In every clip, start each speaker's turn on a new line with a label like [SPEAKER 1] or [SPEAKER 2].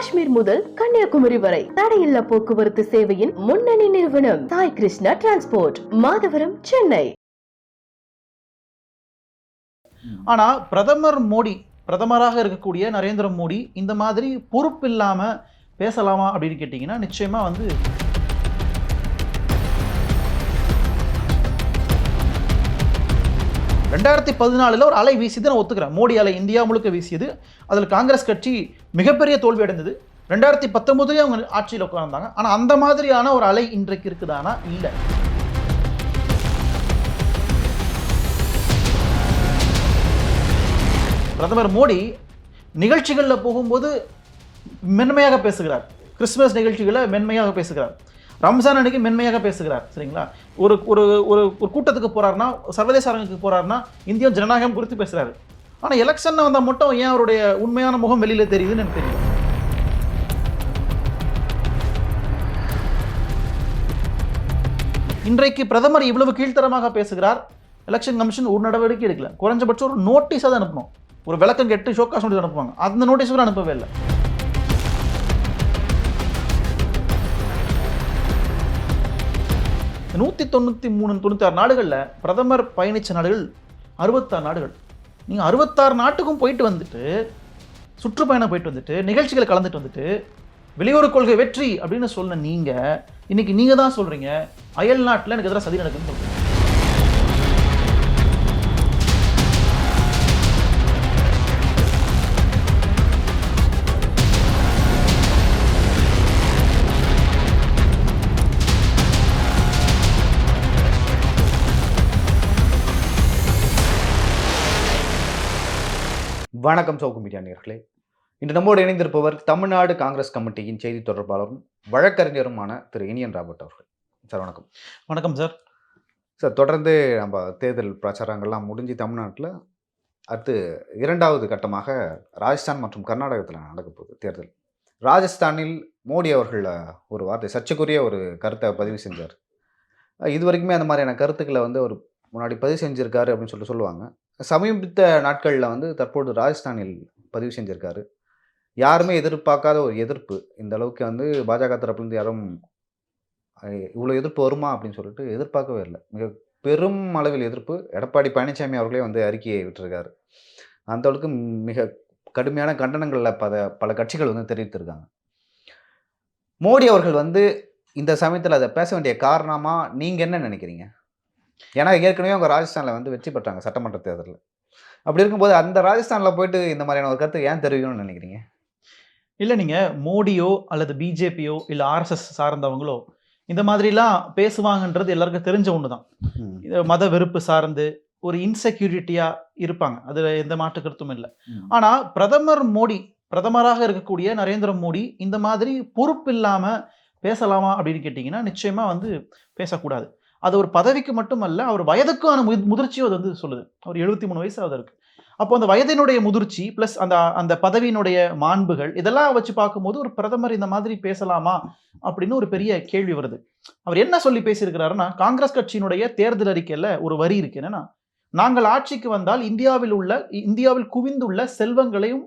[SPEAKER 1] காஷ்மீர் முதல் கன்னியாகுமரி வரை தடையில்லா போக்குவரத்து சேவையின் முன்னணி நிறுவனம் சாய் கிருஷ்ணா டிரான்ஸ்போர்ட் மாதவரம் சென்னை.
[SPEAKER 2] ஆனா பிரதமர் மோடி பிரதமராக இருக்கக்கூடிய நரேந்திர மோடி இந்த மாதிரி பொறுப்பு இல்லாம பேசலாமா அப்படின்னு கேட்டிங்கன்னா நிச்சயமா வந்து ரெண்டாயிரத்தி பதினாலில் ஒரு அலை வீசியது நான் ஒத்துக்கிறேன். மோடி அலை இந்தியா முழுக்க வீசியது. அதில் காங்கிரஸ் கட்சி மிகப்பெரிய தோல்வி அடைந்தது. ரெண்டாயிரத்தி பத்தொம்போதுலேயே அவங்க ஆட்சியில் உட்கார்ந்தாங்க. ஆனால் அந்த மாதிரியான ஒரு அலை இன்றைக்கு இருக்குதானா? இல்லை. பிரதமர் மோடி நிகழ்ச்சிகளில் போகும்போது மென்மையாக பேசுகிறார். கிறிஸ்துமஸ் நிகழ்ச்சிகளை மென்மையாக பேசுகிறார். ரம்ஜான் அன்னைக்கு மென்மையாக பேசுகிறார் சரிங்களா? ஒரு ஒரு ஒரு ஒரு கூட்டத்துக்கு போறாருன்னா சர்வதேச அரங்குக்கு போறாருன்னா இந்திய ஜனநாயகம் குறித்து பேசுறாரு. ஆனால் எலெக்ஷன் வந்தால் மட்டும் ஏன் அவருடைய உண்மையான முகம் வெளியில தெரியுதுன்னு எனக்கு தெரியல. இன்றைக்கு பிரதமர் இவ்வளவு கீழ்த்தரமாக பேசுகிறார் எலெக்ஷன் கமிஷன் ஒரு நடவடிக்கை எடுக்கல. குறைஞ்சபட்சம் ஒரு நோட்டீஸாக தான் அனுப்பணும். ஒரு விளக்கம் கெட்டு ஷோக்காஸ் நோட்டீஸ் அனுப்புவாங்க. அந்த நோட்டீஸ் கூட அனுப்பவே இல்லை. நூற்றி தொண்ணூற்றி மூணு தொண்ணூத்தாறு நாடுகளில் பிரதமர் பயணித்த நாடுகள் அறுபத்தாறு நாடுகள். நீங்கள் அறுபத்தாறு நாட்டுக்கும் போயிட்டு வந்துட்டு சுற்றுப்பயணம் போயிட்டு வந்துட்டு நிகழ்ச்சிகளை கலந்துட்டு வந்துட்டு வெளியுறவு கொள்கை வெற்றி அப்படின்னு சொன்ன நீங்கள் இன்னைக்கு நீங்கள் தான் சொல்கிறீங்க அயல் நாட்டில் எனக்கு எதிராக சதி நடக்குதுன்னு சொல்கிறீங்க
[SPEAKER 3] சவுக்கு மீடியா நேர்களே. இன்று நம்மோடு இணைந்திருப்பவர் தமிழ்நாடு காங்கிரஸ் கமிட்டியின் செய்தி தொடர்பாளரும் வழக்கறிஞருமான திரு இனியன் ராபர்ட் அவர்கள். சார் வணக்கம்.
[SPEAKER 2] வணக்கம் சார்.
[SPEAKER 3] சார் தொடர்ந்து நம்ம தேர்தல் பிரச்சாரங்கள்லாம் முடிஞ்சு தமிழ்நாட்டில் அடுத்து இரண்டாவது கட்டமாக ராஜஸ்தான் மற்றும் கர்நாடகத்தில் நடக்க போகுது தேர்தல். ராஜஸ்தானில் மோடி அவர்கள் ஒரு வார்த்தை சர்ச்சைக்குரிய ஒரு கருத்தை பதிவு செஞ்சார். இது வரைக்குமே அந்த மாதிரியான கருத்துக்களை வந்து அவர் முன்னாடி பதிவு செஞ்சிருக்காரு அப்படின்னு சொல்லிட்டு சொல்லுவாங்க. சமீபத்த நாட்களில் வந்து தற்போது ராஜஸ்தானில் பதிவு செஞ்சிருக்காரு. யாருமே எதிர்பார்க்காத ஒரு எதிர்ப்பு. இந்த அளவுக்கு வந்து பாஜக தரப்புலேருந்து யாரும் இவ்வளோ எதிர்ப்பு வருமா? அப்படின்னு சொல்லிட்டு எதிர்பார்க்கவே இல்லை. மிக பெரும் அளவில் எதிர்ப்பு. எடப்பாடி பழனிசாமி அவர்களே வந்து அறிக்கையை விட்டுருக்காரு. அந்த அளவுக்கு மிக கடுமையான கண்டனங்களில் பல பல கட்சிகள் வந்து தெரிவித்திருக்காங்க. மோடி அவர்கள் வந்து இந்த சமயத்தில் அதை பேச வேண்டிய காரணமாக நீங்கள் என்ன நினைக்கிறீங்க? ஏன்னா ஏற்கனவே அவங்க ராஜஸ்தானில் வந்து வெற்றி பெற்றாங்க சட்டமன்ற தேர்தலில். அப்படி இருக்கும்போது அந்த ராஜஸ்தானில் போயிட்டு இந்த மாதிரியான ஒரு கருத்து ஏன் தெரிவிக்கணும்னு நினைக்கிறீங்க?
[SPEAKER 2] இல்லை நீங்கள் மோடியோ அல்லது பிஜேபியோ இல்லை ஆர்எஸ்எஸ் சார்ந்தவங்களோ இந்த மாதிரிலாம் பேசுவாங்கன்றது எல்லாருக்கும் தெரிஞ்ச ஒன்று தான் இது மத வெறுப்பு சார்ந்து ஒரு இன்செக்யூரிட்டியாக இருப்பாங்க. அதில் எந்த மாற்று கருத்தும் இல்லை. ஆனால் பிரதமர் மோடி பிரதமராக இருக்கக்கூடிய நரேந்திர மோடி இந்த மாதிரி பொறுப்பு இல்லாமல் பேசலாமா அப்படின்னு கேட்டிங்கன்னா நிச்சயமாக வந்து பேசக்கூடாது. அது ஒரு பதவிக்கு மட்டுமல்ல அவர் வயதுக்கான முதி முதிர்ச்சியும் அது வந்து சொல்லுது. அவர் எழுபத்தி மூணு வயசு அது இருக்கு அப்போ அந்த வயதினுடைய முதிர்ச்சி ப்ளஸ் அந்த அந்த பதவியினுடைய மாண்புகள் இதெல்லாம் வச்சு பார்க்கும்போது ஒரு பிரதமர் இந்த மாதிரி பேசலாமா அப்படின்னு ஒரு பெரிய கேள்வி வருது. அவர் என்ன சொல்லி பேசியிருக்கிறாருன்னா காங்கிரஸ் கட்சியினுடைய தேர்தல் அறிக்கையில் ஒரு வரி இருக்கு. என்னன்னா நாங்கள் ஆட்சிக்கு வந்தால் இந்தியாவில் உள்ள இந்தியாவில் குவிந்துள்ள செல்வங்களையும்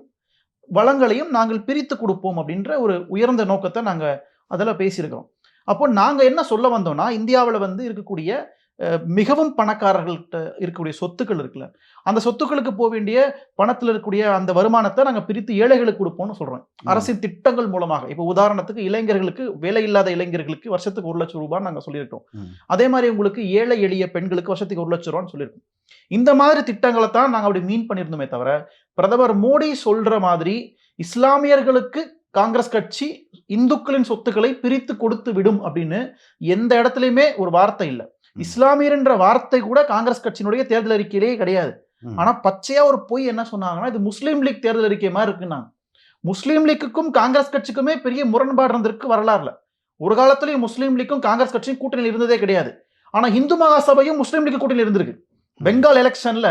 [SPEAKER 2] வளங்களையும் நாங்கள் பிரித்து கொடுப்போம் அப்படின்ற ஒரு உயர்ந்த நோக்கத்தை நாங்கள் அதில் பேசியிருக்கிறோம். அப்போ நாங்கள் என்ன சொல்ல வந்தோம்னா இந்தியாவில் வந்து இருக்கக்கூடிய மிகவும் பணக்காரர்கள்ட்ட இருக்கக்கூடிய சொத்துக்கள் இருக்குல்ல அந்த சொத்துக்களுக்கு போக வேண்டிய பணத்தில் இருக்கக்கூடிய அந்த வருமானத்தை நாங்கள் பிரித்து ஏழைகளுக்கு கொடுப்போம்னு சொல்கிறோம் அரசின் திட்டங்கள் மூலமாக. இப்போ உதாரணத்துக்கு இளைஞர்களுக்கு வேலை இல்லாத இளைஞர்களுக்கு வருஷத்துக்கு ஒரு லட்சம் ரூபாய் நாங்கள் சொல்லியிருக்கோம். அதே மாதிரி உங்களுக்கு ஏழை எளிய பெண்களுக்கு வருஷத்துக்கு ஒரு லட்சம் ரூபான்னு சொல்லியிருக்கோம். இந்த மாதிரி திட்டங்களை தான் நாங்கள் அப்படி மீன் பண்ணியிருந்தோமே தவிர பிரதமர் மோடி சொல்ற மாதிரி இஸ்லாமியர்களுக்கு காங்கிரஸ் கட்சி இந்துக்களின் சொத்துக்களை பிரித்து கொடுத்து விடும் அப்படின்னு எந்த இடத்துலையுமே ஒரு வார்த்தை இல்லை. இஸ்லாமியர் என்ற வார்த்தை கூட காங்கிரஸ் கட்சியினுடைய தேர்தல் அறிக்கையிலேயே கிடையாது. ஆனா பச்சையா ஒரு பொய் என்ன சொன்னாங்கன்னா இது முஸ்லீம் லீக் தேர்தல் அறிக்கை மாதிரி இருக்குன்னாங்க. முஸ்லீம் லீக்குக்கும் காங்கிரஸ் கட்சிக்குமே பெரிய முரண்பாடு இருந்திருக்கு வரலாறுல. ஒரு காலத்துலயும் முஸ்லீம் லீக்கும் காங்கிரஸ் கட்சியும் கூட்டணியில் இருந்ததே கிடையாது. ஆனா இந்து மகாசபையும் முஸ்லீம் லீக் கூட்டணியில் இருந்திருக்கு. பெங்கால் எலெக்ஷன்ல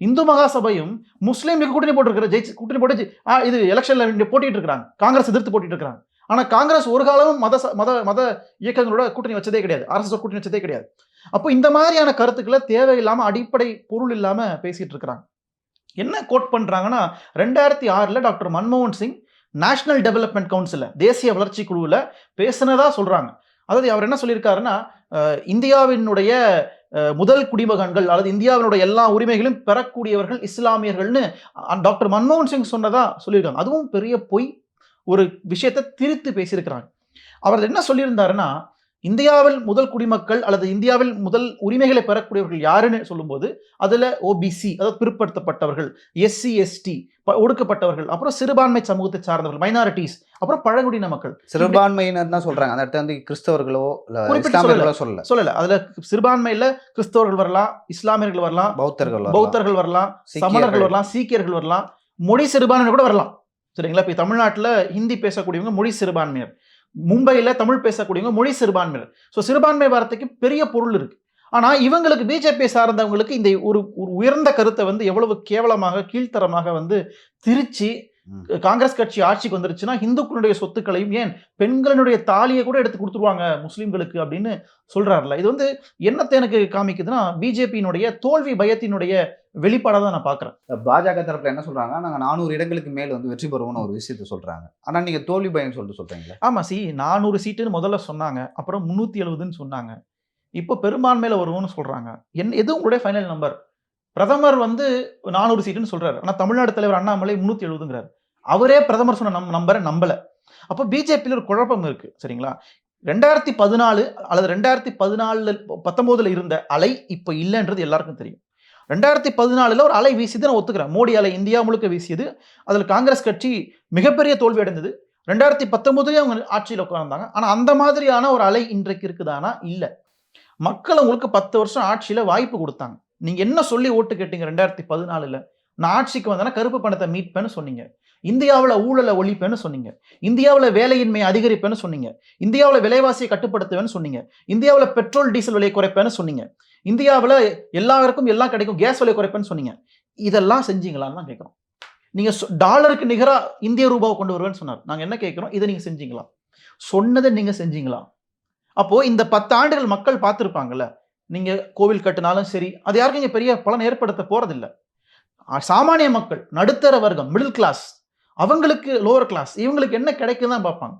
[SPEAKER 2] இந்து மகாசபையும் முஸ்லீம் லீக் கூட்டணி போட்டிருக்கிற ஜெயிச்சு கூட்டணி போட்டு ஆ, இது எலெக்ஷனில் போட்டிட்டு இருக்கிறாங்க. காங்கிரஸ் எதிர்த்து போட்டிட்டு இருக்காங்க ஆனால் காங்கிரஸ் ஒரு காலமும் மத ச- மத மத இயக்கங்களோட கூட்டணி வச்சதே கிடையாது. அரசு கூட்டணி வச்சதே கிடையாது. அப்போ இந்த மாதிரியான கருத்துக்களை தேவையில்லாமல் அடிப்படை பொருள் இல்லாமல் பேசிட்டு இருக்கிறாங்க. என்ன கோட் பண்ணுறாங்கன்னா ரெண்டாயிரத்தி ஆறில் டாக்டர் மன்மோகன் சிங் நேஷனல் டெவலப்மெண்ட் கவுன்சிலில் தேசிய வளர்ச்சி குழுவில் பேசினதாக சொல்கிறாங்க அதாவது அவர் என்ன சொல்லியிருக்காருன்னா இந்தியாவினுடைய முதல் குடிமகன்கள் அல்லது இந்தியாவினுடைய எல்லா உரிமைகளும் பெறக்கூடியவர்கள் இஸ்லாமியர்கள்னு டாக்டர் மன்மோகன் சிங் சொன்னதா சொல்லியிருக்காங்க. அதுவும் பெரிய பொய் ஒரு விஷயத்தை திரித்து பேசியிருக்கிறாங்க. அவர் என்ன சொல்லியிருந்தாருன்னா இந்தியாவில் முதல் குடிமக்கள் அல்லது இந்தியாவில் முதல் உரிமைகளை பெறக்கூடியவர்கள் யாருன்னு சொல்லும்போது அதுல ஓபிசி அதாவது பிற்படுத்தப்பட்டவர்கள் எஸ்சி எஸ்டி ஒடுக்கப்பட்டவர்கள் அப்புறம் சிறுபான்மை சமூகத்தை சார்ந்தவர்கள் மைனாரிட்டிஸ் அப்புறம் பழங்குடியின மக்கள்.
[SPEAKER 3] சிறுபான்மையினர் தான் சொல்றாங்க. அந்த இடத்துல வந்து கிறிஸ்தவர்களோ சொல்லல.
[SPEAKER 2] சொல்லல. அதுல சிறுபான்மையில கிறிஸ்தவர்கள் வரலாம் இஸ்லாமியர்கள் வரலாம்
[SPEAKER 3] பௌத்தர்கள் வரலாம்.
[SPEAKER 2] பௌத்தர்கள் வரலாம். சமணர்கள் வரலாம் சீக்கியர்கள் வரலாம் மொழி சிறுபான்மையினர் கூட வரலாம். சரிங்களா? இப்போ தமிழ்நாட்டுல ஹிந்தி பேசக்கூடியவங்க மொழி சிறுபான்மையர் மும்பையில் தமிழ் பேசக்கூடியவங்க மொழி சிறுபான்மையினர். ஸோ சிறுபான்மை வார்த்தைக்கு பெரிய பொருள் இருக்குது ஆனால் இவங்களுக்கு பிஜேபி சார்ந்தவங்களுக்கு இந்த ஒரு ஒரு உயர்ந்த கருத்தை வந்து எவ்வளவு கேவலமாக கீழ்த்தரமாக வந்து திருச்சி காங்கிரஸ் கட்சி ஆட்சிக்கு வந்துருச்சுன்னா இந்துக்களுடைய சொத்துக்களையும் ஏன் பெண்களினுடைய தாலியை கூட எடுத்து கொடுத்துருவாங்க முஸ்லிம்களுக்கு அப்படின்னு சொல்றாருல இது வந்து என்னத்தை எனக்கு காமிக்குதுன்னா பிஜேபியினுடைய தோல்வி பயத்தினுடைய வெளிப்பாடாக தான் நான் பார்க்குறேன்
[SPEAKER 3] பாஜக தரப்புல என்ன சொல்றாங்க நாங்க நானூறு இடங்களுக்கு மேல் வந்து வெற்றி பெறுவோம்னு ஒரு விஷயத்த சொல்றாங்க. ஆனா நீங்க தோல்வி பயம் சொல்லிட்டு சொல்றீங்களா.
[SPEAKER 2] ஆமா சி நானூறு சீட்டுன்னு முதல்ல சொன்னாங்க. அப்புறம் முந்நூற்றி எழுபதுன்னு சொன்னாங்க. இப்போ பெரும்பான்மையில வருவோம்னு சொல்றாங்க. என் எது உங்களுடைய ஃபைனல் நம்பர் பிரதமர் வந்து நானூறு சீட்டுன்னு சொல்றாரு. ஆனா தமிழ்நாடு தலைவர் அண்ணாமலை முந்நூற்றி எழுபதுங்கிறாரு அவரே பிரதமர் சொன்ன நம் நம்பரை நம்பலை. அப்போ பிஜேபியில் ஒரு குழப்பம் இருக்குது சரிங்களா? ரெண்டாயிரத்தி பதினாலு அல்லது ரெண்டாயிரத்தி பதினாலுல பத்தொம்போதில் இருந்த அலை இப்போ இல்லைன்றது எல்லாருக்கும் தெரியும். ரெண்டாயிரத்தி பதினாலில் ஒரு அலை வீசியது நான் ஒத்துக்கிறேன். மோடி அலை இந்தியா முழுக்க வீசியது. அதில் காங்கிரஸ் கட்சி மிகப்பெரிய தோல்வி அடைந்தது. ரெண்டாயிரத்தி பத்தொம்போதுலேயும் அவங்க ஆட்சியில் உட்கார்ந்தாங்க. ஆனால் அந்த மாதிரியான ஒரு அலை இன்றைக்கு இருக்குதானா? இல்லை. மக்கள் உங்களுக்கு பத்து வருஷம் ஆட்சியில் வாய்ப்பு கொடுத்தாங்க. நீங்கள் என்ன சொல்லி ஓட்டு கேட்டீங்க ரெண்டாயிரத்தி பதினாலில்? நான் ஆட்சிக்கு வந்தேன்னா கருப்பு பணத்தை மீட்பேன்னு சொன்னீங்க. இந்தியாவில் ஊழலை ஒழிப்பேன்னு சொன்னீங்க. இந்தியாவில் வேலையின்மை அதிகரிப்பேன்னு சொன்னீங்க. இந்தியாவில் விலைவாசியை கட்டுப்படுத்துவேன்னு சொன்னீங்க. இந்தியாவில் பெட்ரோல் டீசல் விலையை குறைப்பேன்னு சொன்னீங்க. இந்தியாவில் எல்லாருக்கும் எல்லாம் கிடைக்கும் கேஸ் விலை குறைப்பேன்னு சொன்னீங்க. இதெல்லாம் செஞ்சீங்களான்னு தான் கேட்குறோம். நீங்கள் டாலருக்கு நிகராக இந்திய ரூபாவை கொண்டு வருவேன்னு சொன்னார். நாங்கள் என்ன கேட்குறோம்? இதை நீங்கள் செஞ்சீங்களா? சொன்னதை நீங்கள் செஞ்சீங்களா? அப்போது இந்த பத்து ஆண்டுகள் மக்கள் பார்த்துருப்பாங்கல்ல. நீங்கள் கோவில் கட்டினாலும் சரி அது யாருக்கும் இங்கே பெரிய பலன் ஏற்படுத்த போகிறதில்லை சாமானிய மக்கள் நடுத்தர வர்க்கம் மிடில் கிளாஸ் அவங்களுக்கு லோவர் கிளாஸ் இவங்களுக்கு என்ன கிடைக்குன்னு தான் பார்ப்பாங்க.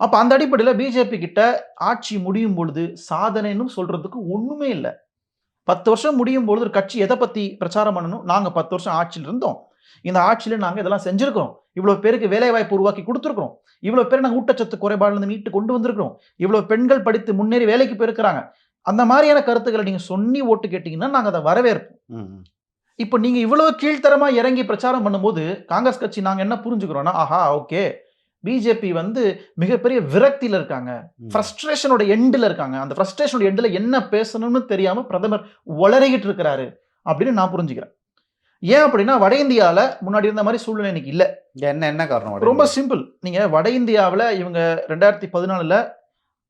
[SPEAKER 2] அப்போ அந்த அடிப்படையில் பிஜேபி கிட்ட ஆட்சி முடியும் பொழுது சாதனைன்னு சொல்றதுக்கு ஒன்றுமே இல்லை. பத்து வருஷம் முடியும் பொழுது ஒரு கட்சி எதை பற்றி பிரச்சாரம் பண்ணணும்? நாங்கள் பத்து வருஷம் ஆட்சியில் இருந்தோம். இந்த ஆட்சியில் நாங்கள் இதெல்லாம் செஞ்சுருக்கிறோம். இவ்வளோ பேருக்கு வேலைவாய்ப்பு உருவாக்கி கொடுத்துருக்குறோம். இவ்வளோ பேர் நாங்கள் ஊட்டச்சத்து குறைபாடுலேருந்து மீட்டு கொண்டு வந்திருக்கிறோம். இவ்வளோ பெண்கள் படித்து முன்னேறி வேலைக்கு போயிருக்கிறாங்க. அந்த மாதிரியான கருத்துக்களை நீங்கள் சொல்லி ஓட்டு கேட்டிங்கன்னா நாங்கள் அதை வரவேற்போம். இப்போ நீங்க இவ்வளவு கீழ்த்தரமா இறங்கி பிரச்சாரம் பண்ணும்போது காங்கிரஸ் கட்சி நாங்க என்ன புரிஞ்சுக்கிறோம்னா ஆஹா ஓகே. பிஜேபி வந்து மிகப்பெரிய விரக்தியில இருக்காங்க. ஃப்ரஸ்ட்ரேஷனோட எண்டில் இருக்காங்க. அந்த ஃப்ரஸ்ட்ரேஷனோட எண்டில் என்ன பேசணும்னு தெரியாம பிரதமர் வளரிக்கிட்டு இருக்கிறாரு அப்படின்னு நான் புரிஞ்சுக்கிறேன். ஏன் அப்படின்னா வட இந்தியால முன்னாடி இருந்த மாதிரி சூழ்நிலை இன்னைக்கு இல்ல.
[SPEAKER 3] என்ன என்ன காரணம்
[SPEAKER 2] ரொம்ப சிம்பிள். நீங்க வட இந்தியாவில் இவங்க ரெண்டாயிரத்தி பதினாலுல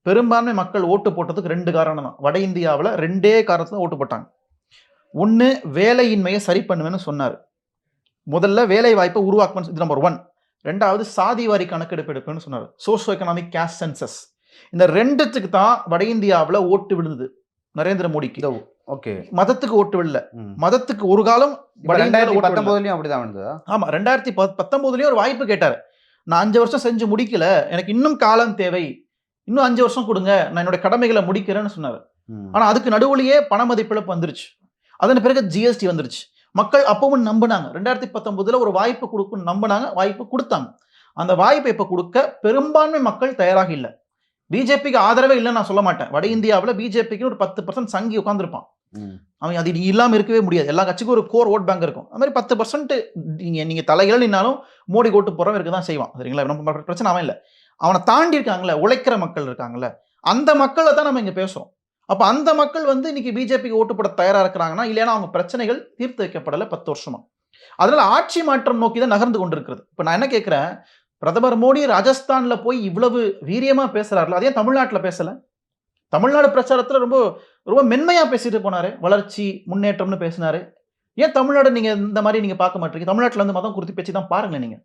[SPEAKER 2] பெரும்பான்மை மக்கள் ஓட்டு போட்டதுக்கு ரெண்டு காரணம் தான் வட இந்தியாவில் ரெண்டே காரணத்துல ஓட்டு போட்டாங்க. ஒன்று வேலையின்மையை சரி பண்ணுவேன்னு சொன்னார். முதல்ல வேலை வாய்ப்பை உருவாக்குவேன்னு இது நம்பர் ஒன் ரெண்டாவது சாதி வாரி கணக்கெடுப்பு எடுப்பேன்னு சொன்னார். சோஷியோ எக்கனாமிக் கேஸ்ட் சென்சஸ் இந்த ரெண்டுத்துக்கு தான் வட இந்தியாவில் ஓட்டு விழுந்தது. நரேந்திர மோடிக்கு.
[SPEAKER 3] ஓகே.
[SPEAKER 2] மதத்துக்கு ஓட்டு விழல. மதத்துக்கு ஒரு காலம்.
[SPEAKER 3] பத்தொன்பதுலயும் அப்படிதான் வந்ததா
[SPEAKER 2] ஆமா ரெண்டாயிரத்தி பத் பத்தொன்பதுலயும் ஒரு வாய்ப்பு கேட்டாரு. நான் அஞ்சு வருஷம் செஞ்சு முடிக்கல. எனக்கு இன்னும் காலம் தேவை. இன்னும் அஞ்சு வருஷம் கொடுங்க. நான் என்னோட கடமைகளை முடிக்கிறேன்னு சொன்னாரு. ஆனா அதுக்கு நடுவுலயே பண மதிப்பிழப்பு வந்துருச்சு. அதன் பிறகு ஜிஎஸ்டி வந்துருச்சு. மக்கள் அப்பவும் நம்பினாங்க. ரெண்டாயிரத்தி பத்தொன்பதுல ஒரு வாய்ப்பு கொடுக்குன்னு நம்பினாங்க வாய்ப்பு கொடுத்தாங்க. அந்த வாய்ப்பை இப்ப கொடுக்க பெரும்பான்மை மக்கள் தயாராக இல்லை. பிஜேபிக்கு ஆதரவே இல்லைன்னு நான் சொல்ல மாட்டேன். வட இந்தியாவில் பிஜேபிக்கு ஒரு பத்து பர்சன்ட் சங்கி உட்காந்துருப்பான். அவன் அது நீங்க இல்லாம இருக்கவே முடியாது. எல்லா கட்சிக்கும் ஒரு கோர் ஓட் பேங்க் இருக்கும். அது மாதிரி பத்து பர்சன்ட் நீங்க நீங்க தலையில நின்னாலும் மோடி ஓட்டு போறவன் இருக்க தான் செய்வான். சரிங்களா? நம்ம பிரச்சனை அவன் இல்லை. அவனை தாண்டி இருக்காங்கல்ல உழைக்கிற மக்கள் இருக்காங்கல்ல அந்த மக்களை தான் நம்ம இங்க பேசுறோம். அப்போ அந்த மக்கள் வந்து இன்னைக்கு பிஜேபிக்கு ஓட்டு போட தயாராக இருக்கிறாங்கன்னா இல்லைன்னா அவங்க பிரச்சனைகள் தீர்த்து வைக்கப்படலை பத்து வருஷமா. அதனால ஆட்சி மாற்றம் நோக்கி தான் நகர்ந்து கொண்டிருக்கிறது. இப்போ நான் என்ன கேட்குறேன் பிரதமர் மோடி ராஜஸ்தானில் போய் இவ்வளவு வீரியமாக பேசுறாருல அதே தமிழ்நாட்டில் பேசலை? தமிழ்நாடு பிரச்சாரத்தில் ரொம்ப ரொம்ப மென்மையாக பேசிட்டு போனாரு. வளர்ச்சி முன்னேற்றம்னு பேசினாரு. ஏன் தமிழ்நாடு நீங்கள் இந்த மாதிரி நீங்கள் பார்க்க மாட்டீங்க? தமிழ்நாட்டில் வந்து மதம் குறித்து பேச்சு தான் பாருங்களேன் நீங்கள்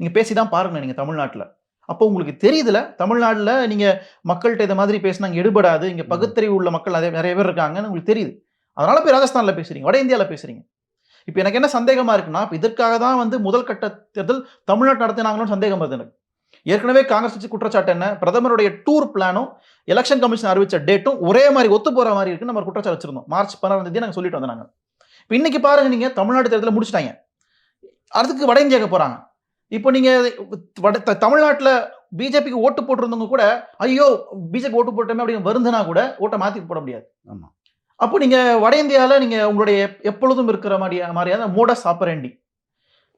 [SPEAKER 2] நீங்கள் பேசி தான் பாருங்களேன் நீங்கள் தமிழ்நாட்டில். அப்போ உங்களுக்கு தெரியுதுல தமிழ்நாட்டுல நீங்க மக்கள்கிட்ட இந்த மாதிரி பேசினா இங்க எடுபடாது இங்க பகுத்தறிவு உள்ள மக்கள் நிறைய நிறைய பேர் இருக்காங்கன்னு உங்களுக்கு தெரியுது. அதனால போய் ராஜஸ்தான்ல பேசுறீங்க வட இந்தியால பேசுறீங்க. இப்போ எனக்கு என்ன சந்தேகமா இருக்குன்னா இப்போ இதற்காக தான் வந்து முதல் கட்ட தேர்தல் தமிழ்நாட்டு நடத்தினாங்களோன்னு சந்தேகம் வருது எனக்கு. ஏற்கனவே காங்கிரஸ் கட்சி குற்றச்சாட்டு என்ன? பிரதமருடைய டூர் பிளானும் எலெக்ஷன் கமிஷன் அறிவிச்ச டேட்டும் ஒரே மாதிரி ஒத்து போற மாதிரி இருக்குன்னு நம்ம குற்றச்சாட்டு வச்சிருந்தோம். மார்ச் பதினாறாம் தேதி நாங்கள் சொல்லிட்டு வந்தாங்க இப்போ இன்னைக்கு பாருங்க நீங்க தமிழ்நாடு தேர்தலில் முடிச்சிட்டாங்க. அதுக்கு வட இந்தியாவுக்கு போறாங்க. இப்போ நீங்க வட தமிழ்நாட்டுல பிஜேபிக்கு ஓட்டு போட்டிருந்தவங்க கூட ஐயோ பிஜேபி ஓட்டு போட்டோமே அப்படின்னு வருந்துனா கூட ஓட்டை மாத்தி போட முடியாது.
[SPEAKER 3] ஆமா.
[SPEAKER 2] அப்போ நீங்க வட இந்தியாவில் நீங்க உங்களுடைய எப்- எப்பொழுதும் இருக்கிற மாதிரியா மாதிரியான மோடஸ் ஆப்பரேண்டி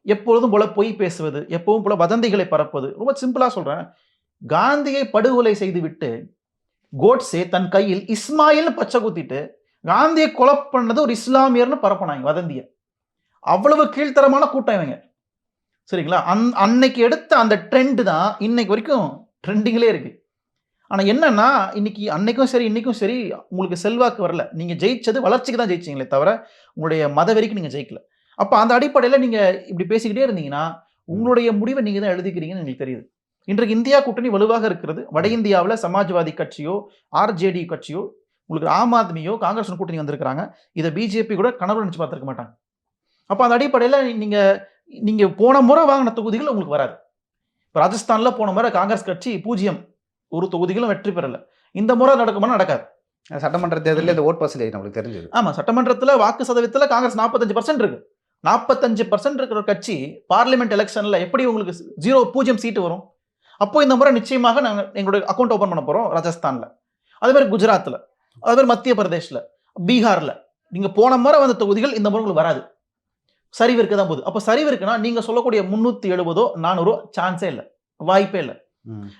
[SPEAKER 2] எப்பொழுதும் போல பொய் பேசுவது எப்பவும் போல வதந்திகளை பரப்புவது. ரொம்ப சிம்பிளா சொல்றேன். காந்தியை படுகொலை செய்துவிட்டு கோட்ஸே தன் கையில் இஸ்மாயில் பச்சை குத்திட்டு காந்தியை கொலை பண்ணது ஒரு இஸ்லாமியர்னு பரப்புனாங்க வதந்திய. அவ்வளவு கீழ்த்தரமான கூட்டம் இவங்க. சரிங்களா? அந் அன்னைக்கு எடுத்த அந்த ட்ரெண்டு தான் இன்னைக்கு வரைக்கும் ட்ரெண்டிங்லேயே இருக்கு. ஆனால் என்னன்னா இன்னைக்கு அன்னைக்கும் சரி இன்னைக்கும் சரி உங்களுக்கு செல்வாக்கு வரல. நீங்கள் ஜெயிச்சது வளர்ச்சிக்கு தான் ஜெயிச்சீங்களே தவிர உங்களுடைய மத வரைக்கும் நீங்கள் ஜெயிக்கல. அப்போ அந்த அடிப்படையில் நீங்கள் இப்படி பேசிக்கிட்டே இருந்தீங்கன்னா உங்களுடைய முடிவை நீங்கள் தான் எழுதிக்கிறீங்கன்னு எங்களுக்கு தெரியுது. இன்றைக்கு இந்தியா கூட்டணி வலுவாக இருக்கிறது. வட இந்தியாவில் சமாஜ்வாதி கட்சியோ ஆர்ஜேடி கட்சியோ உங்களுக்கு ஆம் ஆத்மியோ காங்கிரஸ் கூட்டணி வந்திருக்கிறாங்க. இதை பிஜேபி கூட கனவு நினச்சி பார்த்துருக்க மாட்டாங்க. அப்போ அந்த அடிப்படையில் நீங்கள் நீங்க போன முறை வாங்கின தொகுதிகள் உங்களுக்கு வராது. இப்போ ராஜஸ்தான்ல போன முறை காங்கிரஸ் கட்சி பூஜ்ஜியம். ஒரு தொகுதிகளும் வெற்றி பெறல. இந்த முறை நடக்குமா நடக்காது.
[SPEAKER 3] சட்டமன்ற தேர்தலில் இந்த ஓட் பர்சன்டேஜ் நம்மளுக்கு தெரிஞ்சது
[SPEAKER 2] ஆமா சட்டமன்றத்துல வாக்கு சதவீதத்துல காங்கிரஸ் நாற்பத்தஞ்சு பர்சன்ட் இருக்கு. நாற்பத்தஞ்சு பர்சன்ட் இருக்கிற கட்சி பார்லிமெண்ட் எலெக்ஷன்ல எப்படி உங்களுக்கு ஜீரோ பூஜ்ஜியம் சீட்டு வரும்? அப்போ இந்த முறை நிச்சயமாக நாங்க எங்களுடைய அக்கௌண்ட் ஓபன் பண்ண போறோம் ராஜஸ்தான்ல. அதே மாதிரி குஜராத்ல. அதே மாதிரி மத்திய பிரதேஷ்ல. பீகார்ல. நீங்க போன முறை வந்த தொகுதிகள் இந்த முறை உங்களுக்கு வராது. சரிவு இருக்க தான் போகுது. அப்போ சரிவு இருக்குன்னா நீங்க சொல்லக்கூடிய முன்னூத்தி எழுபதோ நானூறோ சான்ஸே இல்லை. வாய்ப்பே இல்லை.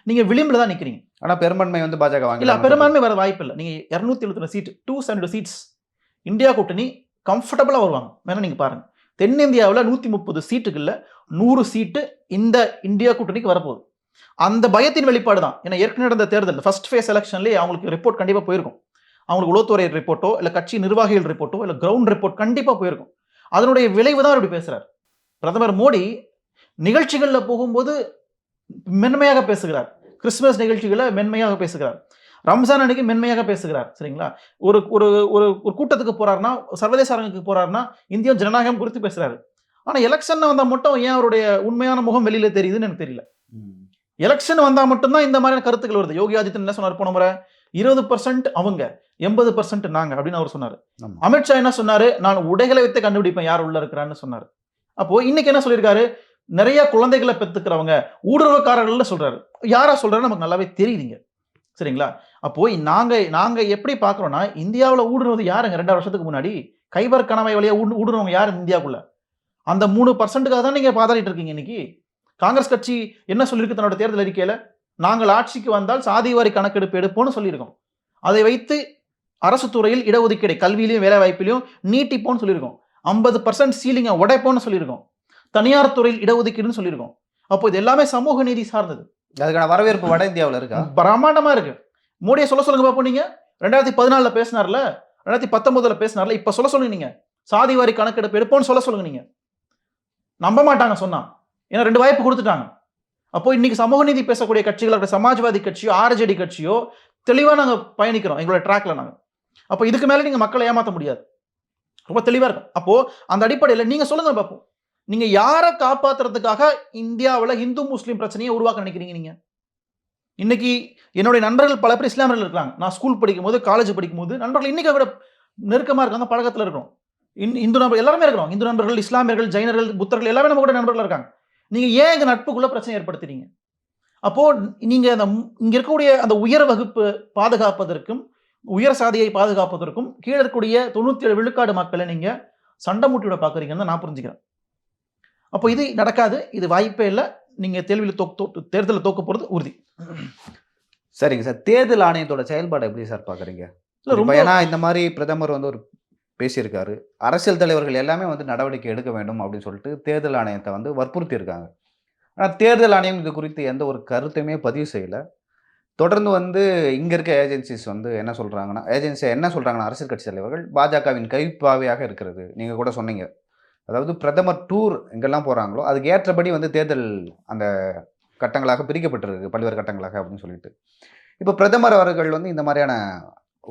[SPEAKER 2] நீங்க விளிம்புல தான் நிக்கிறீங்க.
[SPEAKER 3] ஆனா பெரும்பான்மை வந்து பாஜக
[SPEAKER 2] இல்ல
[SPEAKER 3] வாங்கி
[SPEAKER 2] பெரும்பான்மை வர வாய்ப்பு இல்லை. நீங்க இருநூத்தி எழுபத்தி seat two seventy seats India கூட்டணி கம்ஃபர்டபுளா வருவாங்க. வேணா நீங்க பாருங்க. தென்னிந்தியாவில் நூத்தி முப்பது சீட்டுகள்ல நூறு சீட்டு இந்த இந்தியா கூட்டணிக்கு வரப்போகுது. அந்த பயத்தின் வெளிப்பாடு தான். ஏன்னா ஏற்கனவே நடந்த தேர்தல் ஃபர்ஸ்ட் ஃபேஸ் எலெக்ஷன்லேயே அவங்களுக்கு ரிப்போர்ட் கண்டிப்பா போயிருக்கும். அவங்களுக்கு உளவுத்துறை ரிப்போர்ட்டோ இல்ல கட்சி நிர்வாகிகள் ரிப்போர்ட்டோ இல்ல கிரவுண்ட் ரிப்போர்ட் கண்டிப்பா போயிருக்கும். அதனுடைய விளைவு தான் இப்படி பேசுறாரு. பிரதமர் மோடி நிகழ்ச்சிகள்ல போகும்போது மென்மையாக பேசுகிறார். கிறிஸ்துமஸ் நிகழ்ச்சிகளை மென்மையாக பேசுகிறார். ரம்ஜான் அன்னைக்கு மென்மையாக பேசுகிறார் சரிங்களா? ஒரு ஒரு ஒரு ஒரு கூட்டத்துக்கு போறாருன்னா சர்வதேச அரங்குக்கு போறாருன்னா இந்திய ஜனநாயகம் குறித்து பேசுறாரு. ஆனா எலெக்ஷன் வந்தா மட்டும் ஏன் அவருடைய உண்மையான முகம் வெளியில தெரியுதுன்னு எனக்கு தெரியல. எலெக்ஷன் வந்தா மட்டும்தான் இந்த மாதிரியான கருத்துக்கள் வருது. யோகி ஆதித்யன் என்ன சொன்னார் போன முறை? இருபது பர்சன்ட் அவங்க எண்பது பர்சன்ட் நாங்க அப்படின்னு அவர் சொன்னாரு. அமித்ஷா என்ன சொன்னாரு? நான் உடைகளை வைத்து கண்டுபிடிப்பேன் யார் உள்ள இருக்கிறான்னு சொன்னாரு. அப்போ இன்னைக்கு என்ன சொல்லியிருக்காரு? நிறைய குழந்தைகளை பெத்துக்கிறவங்க ஊடுருவக்காரர்கள்னு சொல்றாரு. யாரா சொல்றாரு நமக்கு நல்லாவே தெரியுதுங்க. சரிங்களா? அப்போ நாங்க நாங்க எப்படி பாக்குறோம்னா இந்தியாவுல ஊடுருவது யாருங்க? ரெண்டாயிரம் வருஷத்துக்கு முன்னாடி கைபர் கணவாய் வழியா ஊடு ஊடுருவங்க யார் இந்தியாவுக்குள்ள? அந்த மூணு பர்சன்ட்டுக்காக தான் நீங்க பாதாடிட்டு இருக்கீங்க இன்னைக்கு. காங்கிரஸ் கட்சி என்ன சொல்லியிருக்கு தன்னோட தேர்தல் அறிக்கையில? நாங்கள் ஆட்சிக்கு வந்தால் சாதிவாரி கணக்கெடுப்பு எடுப்போம்னு சொல்லியிருக்கோம். அதை வைத்து அரசு துறையில் இடஒதுக்கீடு கல்வியிலையும் வேலை வாய்ப்பிலையும் நீட்டிப்போம்னு சொல்லியிருக்கோம். ஐம்பது பர்சன்ட் சீலிங்கை உடைப்போம்னு சொல்லியிருக்கோம். தனியார் துறையில் இடஒதுக்கீடுன்னு சொல்லியிருக்கோம். அப்போ இது எல்லாமே சமூக நீதி சார்ந்தது.
[SPEAKER 3] அதுக்கான வரவேற்பு வட இந்தியாவுல இருக்கா?
[SPEAKER 2] பிரம்மாண்டமா இருக்கு. மோடியை சொல்ல சொல்லுங்க பாப்போம் நீங்க. ரெண்டாயிரத்தி பதினாலுல பேசினார்ல ரெண்டாயிரத்தி பத்தொன்பதுல பேசினார்ல இப்ப சொல்ல சொல்லுங்க நீங்க. சாதிவாரி கணக்கெடுப்பு எடுப்போம்னு சொல்ல சொல்லுங்க நீங்க. நம்ப மாட்டாங்க சொன்னா. ஏன்னா ரெண்டு வாய்ப்பு கொடுத்துட்டாங்க. அப்போ இன்னைக்கு சமூக நீதி பேசக்கூடிய கட்சிகள் சமாஜ்வாதி கட்சியோ ஆர்ஜேடி கட்சியோ தெளிவாக நாங்கள் பயணிக்கிறோம் எங்களோட ட்ராக்ல நாங்கள் அப்போ இதுக்கு மேலே நீங்கள் மக்களை ஏமாற்ற முடியாது. ரொம்ப தெளிவாக இருக்கும். அப்போது அந்த அடிப்படையில் நீங்கள் சொல்லுங்க பார்ப்போம். நீங்கள் யாரை காப்பாற்றுறதுக்காக இந்தியாவில் இந்து முஸ்லீம் பிரச்சனையை உருவாக்க நினைக்கிறீங்க நீங்கள் இன்னைக்கு என்னுடைய நண்பர்கள் பல பேர் இஸ்லாமியர்கள் இருக்காங்க. நான் ஸ்கூல் படிக்கும்போது காலேஜ் படிக்கும்போது நண்பர்கள் இன்னைக்கு கூட நெருக்கமாக இருக்காங்க. பழக்கத்தில் இருக்கிறோம். இந்து- இந்து நண்பர்கள் எல்லாருமே இருக்கிறோம். இந்து நண்பர்கள் இஸ்லாமியர்கள் ஜெயினர்கள் புத்தர்கள் எல்லாமே நம்ம கூட நண்பர்கள் இருக்காங்க. நீங்க ஏன் எங்க நட்புக்குள்ள பிரச்சனை ஏற்படுத்துறீங்க? அப்போ நீங்க அந்த இங்க இருக்கக்கூடிய அந்த உயர் வகுப்பு பாதுகாப்பதற்கும் உயர் சாதியை பாதுகாப்பதற்கும் கீழே இருக்கக்கூடிய தொண்ணூத்தி ஏழு விழுக்காடு மக்களை நீங்க சண்டை மூட்டி விட பாக்குறீங்கன்னு தான் நான் புரிஞ்சுக்கிறேன். அப்போ இது நடக்காது. இது வாய்ப்பே இல்லை. நீங்க தேர்வில் தோக்கு தேர்தலில் தோக்க போறது உறுதி.
[SPEAKER 3] சரிங்க சார். தேர்தல் ஆணையத்தோட செயல்பாடு எப்படி சார் பாக்குறீங்க?
[SPEAKER 2] இல்ல ரொம்ப
[SPEAKER 3] ஏன்னா இந்த மாதிரி பிரதமர் வந்து ஒரு பேசியிருக்காரு. அரசியல் தலைவர்கள் எல்லாமே வந்து நடவடிக்கை எடுக்க வேண்டும் அப்படின்னு சொல்லிட்டு தேர்தல் ஆணையத்தை வந்து வற்புறுத்தியிருக்காங்க. ஆனால் தேர்தல் ஆணையம் இது குறித்து எந்த ஒரு கருத்தையுமே பதிவு செய்யல. தொடர்ந்து வந்து இங்கே இருக்க ஏஜென்சிஸ் வந்து என்ன சொல்கிறாங்கன்னா ஏஜென்சி என்ன சொல்கிறாங்கன்னா அரசியல் கட்சி தலைவர்கள் பாஜகவின் கைப்பாவையாக இருக்கிறது. நீங்கள் கூட சொன்னீங்க. அதாவது பிரதமர் டூர் எங்கெல்லாம் போகிறாங்களோ அதுக்கு ஏற்றபடி வந்து தேர்தல் அந்த கட்டங்களாக பிரிக்கப்பட்டிருக்கு பல்வேறு கட்டங்களாக அப்படின்னு சொல்லிட்டு. இப்போ பிரதமர் அவர்கள் வந்து இந்த மாதிரியான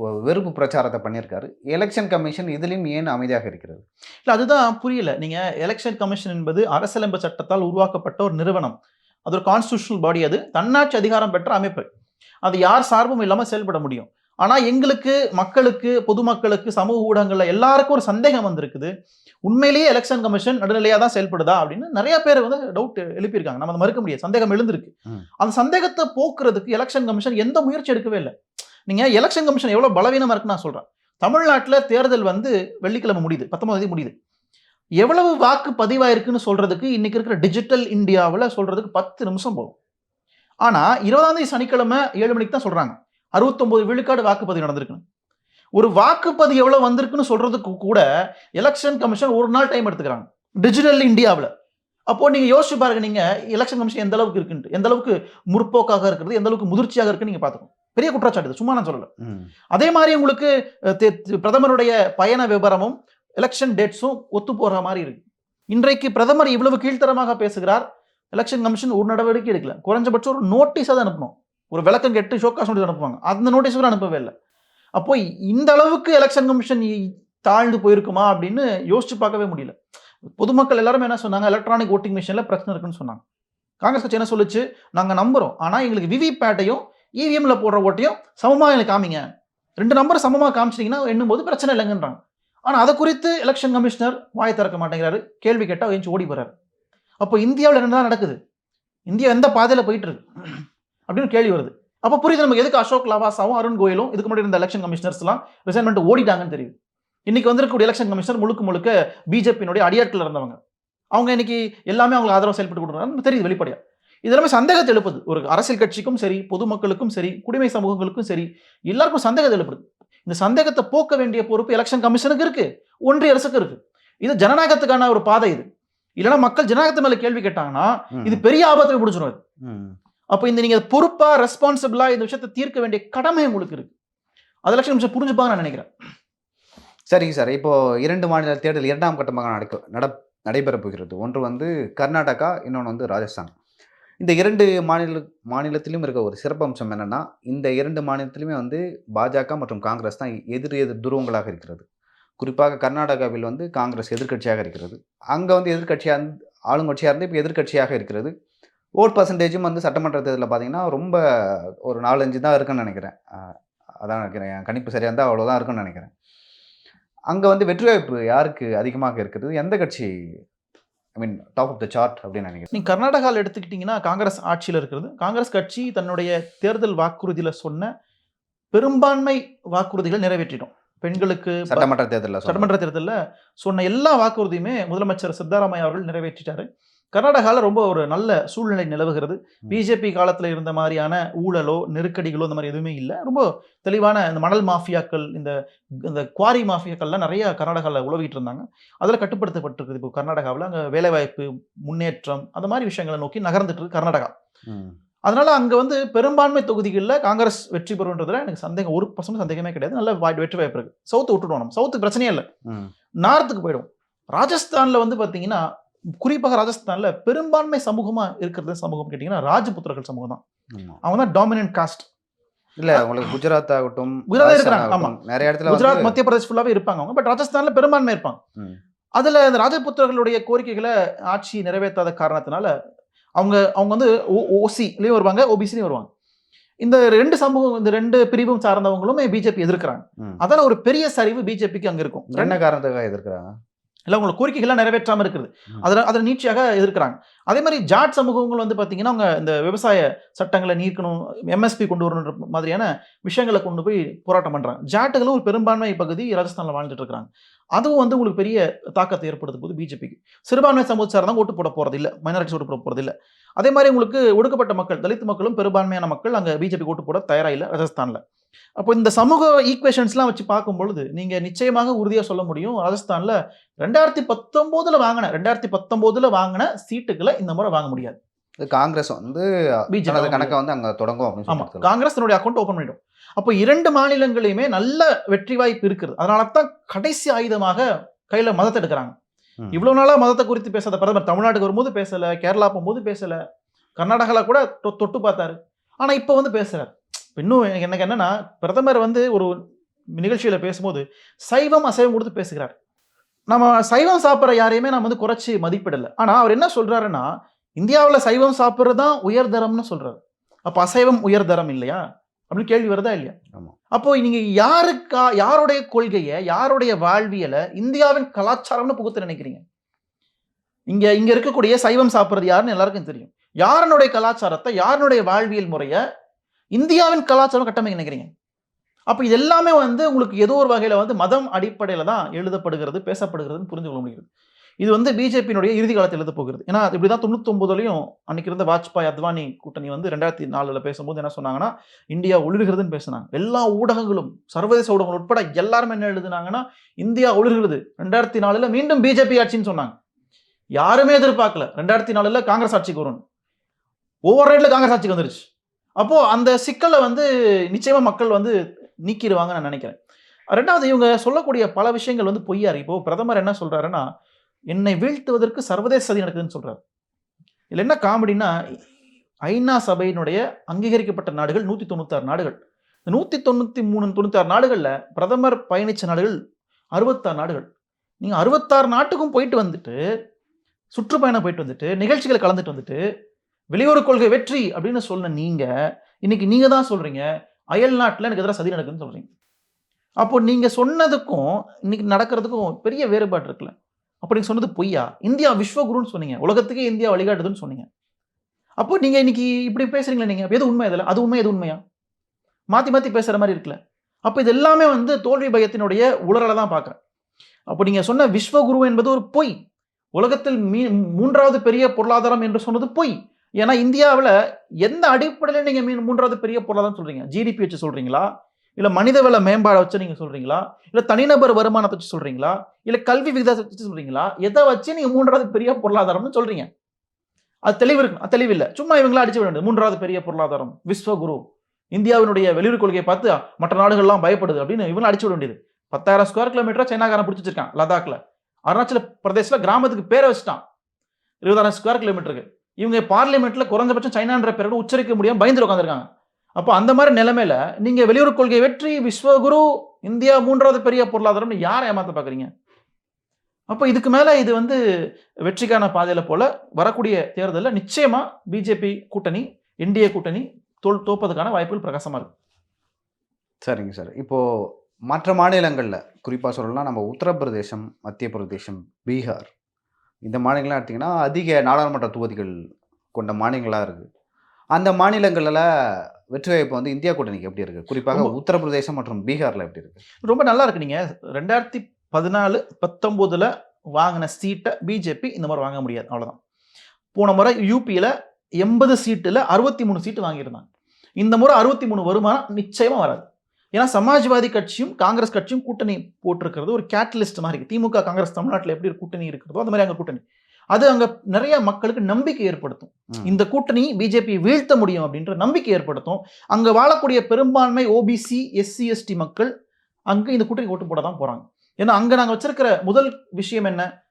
[SPEAKER 3] வெறுப்பு பிரச்சாரத்தை பண்ணியிருக்காரு. எலெக்ஷன் கமிஷன் இதுலயும் ஏன் அமைதியாக இருக்கிறது?
[SPEAKER 2] இல்ல அதுதான் புரியல. நீங்க எலெக்ஷன் கமிஷன் என்பது அரசியலமைப்பு சட்டத்தால் உருவாக்கப்பட்ட ஒரு நிறுவனம். அது ஒரு கான்ஸ்டியூஷனல் பாடி அது. தன்னாட்சி அதிகாரம் பெற்ற அமைப்பு. அது யார் சார்பும் இல்லாம செயல்பட முடியும். ஆனா எங்களுக்கு மக்களுக்கு பொதுமக்களுக்கு சமூக ஊடகங்கள்ல எல்லாருக்கும் ஒரு சந்தேகம் வந்திருக்குது. உண்மையிலேயே எலெக்ஷன் கமிஷன் நடுநிலையா தான் செயல்படுதா அப்படின்னு நிறைய பேர் வந்து டவுட் எழுப்பியிருக்காங்க. நம்ம அதை மறுக்க முடியாது. சந்தேகம் எழுந்திருக்கு. அந்த சந்தேகத்தை போக்குறதுக்கு எலெக்ஷன் கமிஷன் எந்த முயற்சி எடுக்கவே இல்லை. நீங்க எலெக்ஷன் கமிஷன் எவ்வளோ பலவீனமாக இருக்குன்னு நான் சொல்கிறேன் தமிழ்நாட்டுல தேர்தல் வந்து வெள்ளிக்கிழமை முடியுது பத்தொன்பது முடியுது. எவ்வளவு வாக்கு பதிவாயிருக்குன்னு சொல்றதுக்கு இன்னைக்கு இருக்கிற டிஜிட்டல் இந்தியாவில் சொல்றதுக்கு பத்து நிமிஷம் போகும் ஆனா இருபதாம் தேதி சனிக்கிழமை ஏழு மணிக்கு தான் சொல்றாங்க. அறுபத்தொன்பது விழுக்காடு வாக்குப்பதிவு நடந்திருக்குன்னு. ஒரு வாக்குப்பதிவு எவ்வளவு வந்திருக்குன்னு சொல்றதுக்கு கூட எலெக்ஷன் கமிஷன் ஒரு நாள் டைம் எடுத்துக்கிறாங்க. டிஜிட்டல் இந்தியாவில். அப்போ நீங்க யோசிச்சு பாருங்க நீங்க எலெக்ஷன் கமிஷன் எந்த அளவுக்கு இருக்குன்ட்டு. எந்த அளவுக்கு முற்போக்காக இருக்கிறது எந்த அளவுக்கு முதிர்ச்சியாக இருக்குன்னு நீங்க பார்த்துக்கணும். பெரிய குற்றச்சாட்டு சும்மா நான் சொல்லல. அதே மாதிரி உங்களுக்கு பிரதமருடைய பயண விவரமும் எலெக்ஷன் டேட்ஸும் ஒத்து போற மாதிரி இருக்கு. இன்றைக்கு பிரதமர் இவ்வளவு கீழ்த்தரமாக பேசுகிறார். எலெக்ஷன் கமிஷன் ஒரு நடவடிக்கை எடுக்கல. குறைஞ்சபட்சம் ஒரு நோட்டீஸ் தான் அனுப்பணும். ஒரு விளக்கம் கெட்டு ஷோகாஸ் நோட்டீஸ் அனுப்புவாங்க. அந்த நோட்டீஸ் கூட அனுப்பவே இல்லை. அப்போ இந்த அளவுக்கு எலெக்ஷன் கமிஷன் தாழ்ந்து போயிருக்குமா அப்படின்னு யோசிச்சு பார்க்கவே முடியல. பொதுமக்கள் எல்லாரும் என்ன சொன்னாங்க? எலக்ட்ரானிக் ஓட்டிங் மிஷின்ல பிரச்சனை இருக்குன்னு சொன்னாங்க. காங்கிரஸ் கட்சி என்ன சொல்லுச்சு? நாங்க நம்புறோம். ஆனா எங்களுக்கு விவிபேட்டையும் இவிஎம்ல போடுற ஓட்டையும் சமமா எனக்கு காமிங்க. ரெண்டு நம்பர் சமமா காமிச்சிட்டீங்கன்னா எண்ணும்போது பிரச்சனை இல்லைங்கன்றாங்க. ஆனா அதை குறித்து எலெக்ஷன் கமிஷனர் வாய் திறக்க மாட்டேங்கிறாரு. கேள்வி கேட்டால் எழுந்து ஓடி போறாரு. அப்போ இந்தியாவில் என்னதான் நடக்குது? இந்தியா எந்த பாதையில போயிட்டு இருக்கு அப்படின்னு கேள்வி வருது. அப்போ புரியுது நமக்கு எதுக்கு அசோக் லவாசாவும் அருண் கோயிலும் இதுக்கு முன்னாடி இருந்த எலெக்ஷன் கமிஷனர்ஸ்லாம் ரிசைன்மெண்ட் ஓடிட்டாங்கன்னு தெரியுது. இன்னைக்கு வந்திருக்கக்கூடிய எலெக்ஷன் கமிஷனர் முழுக்க முழுக்க பிஜேபியினுடைய அடியாட்கள் இருந்தவங்க. அவங்க இன்னைக்கு எல்லாமே அவங்க ஆதரவு செயல்பட்டு கொடுக்குறாங்க தெரியுது வெளிப்படையாக இது எல்லாமே சந்தேகத்தை எழுப்புது. ஒரு அரசியல் கட்சிக்கும் சரி பொதுமக்களுக்கும் சரி குடிமை சமூகங்களுக்கும் சரி எல்லாருக்கும் சந்தேகத்தை எழுப்புது. இந்த சந்தேகத்தை போக்க வேண்டிய பொறுப்பு எலெக்ஷன் கமிஷனுக்கு இருக்கு. ஒன்றிய அரசுக்கு இருக்கு. இது ஜனநாயகத்துக்கான ஒரு பாதை இது. இல்லைன்னா மக்கள் ஜனநாயகத்து மேல கேள்வி கேட்டாங்கன்னா. இது பெரிய ஆபத்தை முடிச்சிடும் இது.
[SPEAKER 3] ம்.
[SPEAKER 2] அப்போ இந்த நீங்க பொறுப்பா ரெஸ்பான்சிபிளா இந்த விஷயத்தை தீர்க்க வேண்டிய கடமை உங்களுக்கு இருக்கு. அது எலெக்ஷன் கமிஷன் புரிஞ்சுப்பாங்க நான் நினைக்கிறேன்.
[SPEAKER 3] சரிங்க சார். இப்போ இரண்டு மாநில தேர்தல் இரண்டாம் கட்டமாக நடக்க நட நடைபெறப் போகிறது. ஒன்று வந்து கர்நாடகா இன்னொன்று வந்து ராஜஸ்தான். இந்த இரண்டு மாநில மாநிலத்திலும் இருக்க ஒரு சிறப்பம்சம் என்னென்னா இந்த இரண்டு மாநிலத்திலுமே வந்து பாஜக மற்றும் காங்கிரஸ் தான் எதிர் எதிர் துருவங்களாக இருக்கிறது. குறிப்பாக கர்நாடகாவில் வந்து காங்கிரஸ் எதிர்க்கட்சியாக இருக்கிறது. அங்கே வந்து எதிர்க்கட்சியாக ஆளுங்கட்சியாக இருந்து இப்போ எதிர்க்கட்சியாக இருக்கிறது. ஓட் பர்சன்டேஜும் வந்து சட்டமன்ற தேர்தலில் பார்த்தீங்கன்னா ரொம்ப ஒரு நாலஞ்சு தான் இருக்குன்னு நினைக்கிறேன். அதான் நினைக்கிறேன். என் கணிப்பு சரியாக இருந்தால் அவ்வளோதான் இருக்குன்னு நினைக்கிறேன். அங்கே வந்து வெற்றி வாய்ப்பு யாருக்கு அதிகமாக இருக்கிறது? எந்த கட்சி I mean top of the chart அப்படின்னு நினைக்கிறேன்.
[SPEAKER 2] நீங்க கர்நாடகாவில் எடுத்துக்கிட்டீங்கன்னா காங்கிரஸ் ஆட்சியில் இருக்கிறது. காங்கிரஸ் கட்சி தன்னுடைய தேர்தல் வாக்குறுதியில சொன்ன பெரும்பான்மை வாக்குறுதிகள் நிறைவேற்றிடும். பெண்களுக்கு
[SPEAKER 3] சட்டமன்ற தேர்தலில்
[SPEAKER 2] சட்டமன்ற தேர்தலில் சொன்ன எல்லா வாக்குறுதியுமே முதலமைச்சர் சித்தராமையா அவர்கள் நிறைவேற்றிட்டாரு. கர்நாடகாவில் ரொம்ப ஒரு நல்ல சூழ்நிலை நிலவுகிறது. பிஜேபி காலத்தில் இருந்த மாதிரியான ஊழலோ நெருக்கடிகளோ இந்த மாதிரி எதுவுமே இல்லை. ரொம்ப தெளிவான இந்த மணல் மாஃபியாக்கள் இந்த இந்த குவாரி மாஃபியாக்கள்லாம் நிறைய கர்நாடகாவில் உழவிட்டு இருந்தாங்க. அதில் கட்டுப்படுத்தப்பட்டிருக்குது இப்போ கர்நாடகாவில். அங்கே வேலைவாய்ப்பு முன்னேற்றம் அந்த மாதிரி விஷயங்களை நோக்கி நகர்ந்துட்டு இருக்கு கர்நாடகா. அதனால அங்கே வந்து பெரும்பான்மை தொகுதிகளில் காங்கிரஸ் வெற்றி பெறுன்றதுல எனக்கு சந்தேகம் ஒரு பர்சன்ட் சந்தேகமே கிடையாது. நல்ல வெற்றி வாய்ப்பு இருக்கு. சவுத்து விட்டுடுவோம் நம்ம. சவுத்துக்கு பிரச்சனையே இல்லை. நார்த்துக்கு போயிடும் ராஜஸ்தான்ல வந்து பாத்தீங்கன்னா குறிப்பாக ராஜஸ்தான்ல பெரும்பான்மை சமூகமா இருக்கிறது சமூகம் கேட்டீங்கன்னா ராஜபுத்திரர்கள் சமூகம் தான்
[SPEAKER 3] ஆமா.
[SPEAKER 2] அவங்க தான் டாமினன்ட் காஸ்ட்
[SPEAKER 3] இல்ல உங்களுக்கு குஜராத் ஆகட்டும்
[SPEAKER 2] குஜராத் இருக்கிறாங்க,
[SPEAKER 3] ஆகட்டும், நிறைய இடத்துல
[SPEAKER 2] குஜராத் மத்திய பிரதேஷ் ஃபுல்லாவே இருப்பாங்க அவங்க. பட் ராஜஸ்தான்ல பெரும்பான்மை இருப்பாங்க. அதுல இந்த ராஜபுத்திரர்களுடைய கோரிக்கைகளை ஆட்சி நிறைவேற்றாத காரணத்தினால அவங்க அவங்க வந்து ஓசிலையும் வருவாங்க ஓபிசிலையும் வருவாங்க. இந்த ரெண்டு சமூகம் இந்த ரெண்டு பிரிவும் சார்ந்தவங்களுமே பிஜேபி எதிர்க்கிறாங்க. அதால ஒரு பெரிய சரிவு பிஜேபிக்கு அங்க இருக்கும்.
[SPEAKER 3] என்ன காரணத்துக்காக எதிர்க்கிறாங்க?
[SPEAKER 2] இல்லை உங்களோட கோரிக்கைகள்லாம் நிறைவேற்றாம இருக்குது. அதில் அதில் நீட்சியாக எதிர்க்கிறாங்க. அதே மாதிரி ஜாட் சமூகங்கள் வந்து பார்த்தீங்கன்னா அவங்க இந்த விவசாய சட்டங்களை நீக்கணும் எம்எஸ்பி கொண்டு வரணுன்ற மாதிரியான விஷயங்களை கொண்டு போய் போராட்டம் பண்ணுறாங்க ஜாட்டுகளும் ஒரு பெரும்பான்மை பகுதி ராஜஸ்தானில் வாழ்ந்துட்டு இருக்கிறாங்க. அதுவும் வந்து உங்களுக்கு பெரிய தாக்கத்தை ஏற்படுத்தும் போது பிஜேபிக்கு சிறுபான்மை சமூகத்தை தான் ஓட்டு போட போகிறது இல்லை. மைனாரிட்டிஸ் ஓட்டு போட போகிறது இல்லை. அதே மாதிரி உங்களுக்கு ஒடுக்கப்பட்ட மக்கள் தலித் மக்களும் பெரும்பான்மையான மக்கள் அங்கே பிஜேபி ஓட்டு போட தயாராக இல்லை ராஜஸ்தானில். அப்போ இந்த சமூக ஈக்குவேஷன்ஸ்லாம் வச்சு பார்க்கும் பொழுது நீங்கள் நிச்சயமாக உறுதியாக சொல்ல முடியும் ராஜஸ்தானில் ரெண்டாயிரத்தி பத்தொம்போதில் வாங்கின ரெண்டாயிரத்தி பத்தொம்போதில் வாங்கின சீட்டுகளை இந்த முறை வாங்க முடியாது.
[SPEAKER 3] காங்கிரஸ் வந்து தனது கணக்கை வந்து அங்க தொடங்கும் அப்படின்னு
[SPEAKER 2] ஆமா
[SPEAKER 3] சொல்லிட்டு
[SPEAKER 2] காங்கிரஸ் தன்னுடைய அக்கௌண்ட் ஓபன் பண்ணிடும். அப்போ இரண்டு மாநிலங்களையுமே நல்ல வெற்றி வாய்ப்பு இருக்குது. அதனால தான் கடைசி ஆயுதமாக கையில மதத்தை எடுக்கிறாங்க.
[SPEAKER 3] ம்.
[SPEAKER 2] இவ்வளவு நாளா மதத்தை குறித்து பேசாத பிரதமர் தமிழ்நாட்டுக்கு வரும்போது பேசல கேரளா போகும்போது பேசல கர்நாடகால கூட தொட்டு பார்த்தாரு. ஆனா இப்போ வந்து பேசுறாரு. இன்னும் எனக்கு என்னன்னா பிரதமர் வந்து ஒரு நிகழ்ச்சியில பேசும்போது சைவம் அசைவம் கொடுத்து பேசுகிறார். நம்ம சைவம் சாப்பிட்ற யாரையுமே நம்ம வந்து குறைச்சி மதிப்பிடல. ஆனா அவர் என்ன சொல்றாருன்னா இந்தியாவுல சைவம் சாப்பிட்றது தான் உயர்தரம்னு சொல்றாரு. அப்ப அசைவம் உயர்தரம் இல்லையா? அப்படின்னு கேள்வி வருதா இல்லையா. அப்போ நீங்க யாருக்கா யாருடைய கொள்கையை யாருடைய வாழ்வியலை இந்தியாவின் கலாச்சாரம்னு புகுத்த நினைக்கிறீங்க? இங்க இங்க இருக்கக்கூடிய சைவம் சாப்பிட்றது யாருன்னு எல்லாருக்கும் தெரியும். யாருனுடைய கலாச்சாரத்தை யாருனுடைய வாழ்வியல் முறையை இந்தியாவின் கலாச்சாரம் கட்டமைக்க நினைக்கிறீங்க? அப்ப இது எல்லாமே வந்து உங்களுக்கு ஏதோ ஒரு வகையில வந்து மதம் அடிப்படையில தான் எழுதப்படுகிறது பேசப்படுகிறதுன்னு புரிந்து கொள்ள முடிகிறது. இது வந்து பிஜேபியினுடைய இறுதி காலத்தில் எழுத போகிறது. ஏன்னா இப்படி தான் தொண்ணூத்தொம்பதுலையும் அன்னைக்கு இருந்த வாஜ்பாய் அத்வானி கூட்டணி வந்து ரெண்டாயிரத்தி நாலில் பேசும்போது என்ன சொன்னாங்கன்னா இந்தியா ஒளிர்கிறதுன்னு பேசினாங்க. எல்லா ஊடகங்களும் சர்வதேச ஊடகங்கள் உட்பட எல்லாரும் என்ன எழுதுனாங்கன்னா இந்தியா ஒளிர்கிறது ரெண்டாயிரத்தி நாலில் மீண்டும் பிஜேபி ஆட்சின்னு சொன்னாங்க. யாருமே எதிர்பார்க்கல. ரெண்டாயிரத்தி நாலில் காங்கிரஸ் ஆட்சிக்கு வரும் ஒவ்வொரு ரைட்ல காங்கிரஸ் ஆட்சிக்கு வந்துருச்சு. அப்போது அந்த சிக்கலை வந்து நிச்சயமாக மக்கள் வந்து நீக்கிடுவாங்க நான் நினைக்கிறேன். ரெண்டாவது இவங்க சொல்லக்கூடிய பல விஷயங்கள் வந்து பொய்யாரு இருக்கு. இப்போ பிரதமர் என்ன சொல்றாருன்னா என்னை வீழ்த்துவதற்கு சர்வதேச சதி நடக்குதுன்னு சொல்கிறார் இதில் என்ன காமெடினா ஐநா சபையினுடைய அங்கீகரிக்கப்பட்ட நாடுகள் நூற்றி தொண்ணூத்தாறு நாடுகள். இந்த நூற்றி தொண்ணூற்றி மூணு தொண்ணூத்தாறு நாடுகளில் பிரதமர் பயணிச்ச நாடுகள் அறுபத்தாறு நாடுகள். நீங்கள் அறுபத்தாறு நாட்டுக்கும் போயிட்டு வந்துட்டு சுற்றுப்பயணம் போயிட்டு வந்துட்டு நிகழ்ச்சிகளை கலந்துட்டு வந்துட்டு வெளியுறவு கொள்கை வெற்றி அப்படின்னு சொன்ன நீங்கள் இன்னைக்கு நீங்கள் தான் சொல்கிறீங்க அயல் நாட்டில் எனக்கு எதிராக சதி நடக்குதுன்னு சொல்கிறீங்க அப்போ நீங்கள் சொன்னதுக்கும் இன்னைக்கு நடக்கிறதுக்கும் பெரிய வேறுபாடு இருக்குல்ல. அப்படின்னு சொன்னது பொய்யா? இந்தியா விஸ்வகுருன்னு சொன்னீங்க. உலகத்துக்கே இந்தியா வழிகாட்டுதுன்னு சொன்னீங்க. அப்போ நீங்கள் இன்னைக்கு இப்படி பேசுறீங்களா நீங்கள் எது உண்மை இதில்? அது உண்மை எது உண்மையா? மாற்றி மாற்றி பேசுகிற மாதிரி இருக்குல்ல. அப்போ இது எல்லாமே வந்து தோல்வி பயத்தினுடைய உளறலை தான் பார்க்குறேன். அப்போ நீங்கள் சொன்ன விஸ்வகுரு என்பது ஒரு பொய். உலகத்தில் மீ மூன்றாவது பெரிய பொருளாதாரம் என்று சொன்னது பொய். ஏன்னா இந்தியாவில் எந்த அடிப்படையில் நீங்கள் மீன் மூன்றாவது பெரிய பொருளாதாரம் சொல்கிறீங்க ஜிடிபி வச்சு சொல்கிறீங்களா இல்ல மனித வள மேம்பாடை வச்சு நீங்க சொல்றீங்களா? இல்ல தனிநபர் வருமானத்தை வச்சு சொல்றீங்களா? இல்ல கல்வி விகிதத்தை வச்சு சொல்றீங்களா? எதை வச்சு நீங்க மூன்றாவது பெரிய பொருளாதாரம்னு சொல்றீங்க. அது தெளிவு இருக்கு. தெளிவு இல்ல. சும்மா இவங்களா அடிச்சு விட மூன்றாவது பெரிய பொருளாதாரம். விஸ்வகுரு. இந்தியாவினுடைய வெளியுறவு கொள்கையை பார்த்து மற்ற நாடுகள்லாம் பயப்படுது அப்படின்னு இவங்க அடிச்சு விட வேண்டியது. பத்தாயிரம் ஸ்கொயர் கிலோமீட்டரா சைனாக்காரன் பிடிச்சி வச்சிருக்கான் லடாக்ல. அருணாச்சல பிரதேசல கிராமத்துக்கு பேரை வச்சுட்டான். இருபதாயிரம் ஸ்கொயர் கிலோமீட்டருக்கு இவங்க பார்லிமெண்ட்ல குறைஞ்சபட்சம் சைனான்ற பேரோட உச்சரிக்க முடியாம பயந்து உட்காந்துருக்காங்க அப்போ அந்த மாதிரி நிலைமையில் நீங்கள் வெளியுறவு கொள்கை வெற்றி விஸ்வகுரு இந்தியா மூன்றாவது பெரிய பொருளாதாரம்னு யாரை ஏமாத்த பார்க்குறீங்க? அப்போ இதுக்கு மேலே இது வந்து வெற்றிக்கான பாதையில் போல் வரக்கூடிய தேர்தலில் நிச்சயமாக பிஜேபி கூட்டணி என்டிஏ கூட்டணி தோல் தோப்பதுக்கான வாய்ப்புகள் பிரகாசமாக இருக்கும்
[SPEAKER 3] சரிங்க சார். இப்போது மற்ற மாநிலங்களில் குறிப்பாக சொல்லணும்னா நம்ம உத்தரப்பிரதேசம் மத்திய பிரதேசம் பீகார் இந்த மாநிலங்கள்லாம் எடுத்திங்கன்னா அதிக நாடாளுமன்ற தொகுதிகள் கொண்ட மாநிலங்களாக இருக்குது அந்த மாநிலங்களில் வெற்றி வாய்ப்பு வந்து இந்தியா கூட்டணிக்கு எப்படி இருக்குது குறிப்பாக உத்தரப்பிரதேசம் மற்றும் பீகாரில் எப்படி இருக்குது
[SPEAKER 2] ரொம்ப நல்லா இருக்கு நீங்க. ரெண்டாயிரத்தி பதினாலு பத்தொன்பதுல வாங்கின சீட்டை பிஜேபி இந்த மாதிரி வாங்க முடியாது. அவ்வளவுதான். போன முறை யூபியில் எண்பது சீட்டுல அறுபத்தி மூணு சீட்டு வாங்கியிருந்தாங்க. இந்த முறை அறுபத்தி மூணு வருமானம் நிச்சயமா வராது. ஏன்னா சமாஜ்வாதி கட்சியும் காங்கிரஸ் கட்சியும் கூட்டணி போட்டிருக்கிறது ஒரு கேட்டலிஸ்ட் மாதிரி இருக்கு. திமுக காங்கிரஸ் தமிழ்நாட்டில் எப்படி ஒரு கூட்டணி இருக்கிறதோ அந்த மாதிரி அங்க கூட்டணி. அது அங்க நிறைய மக்களுக்கு நம்பிக்கை ஏற்படுத்தும். இந்த கூட்டணி பிஜேபி வீழ்த்த முடியும் அப்படின்ற நம்பிக்கை ஏற்படுத்தும். அங்க வாழக்கூடிய பெரும்பான்மை ஓபிசி எஸ்சி எஸ்டி மக்கள் அங்க இந்த கூட்டணி ஓட்டு போட தான் போறாங்க. ஏன்னா அங்க நாங்க வச்சிருக்கிற முதல் விஷயம் என்ன?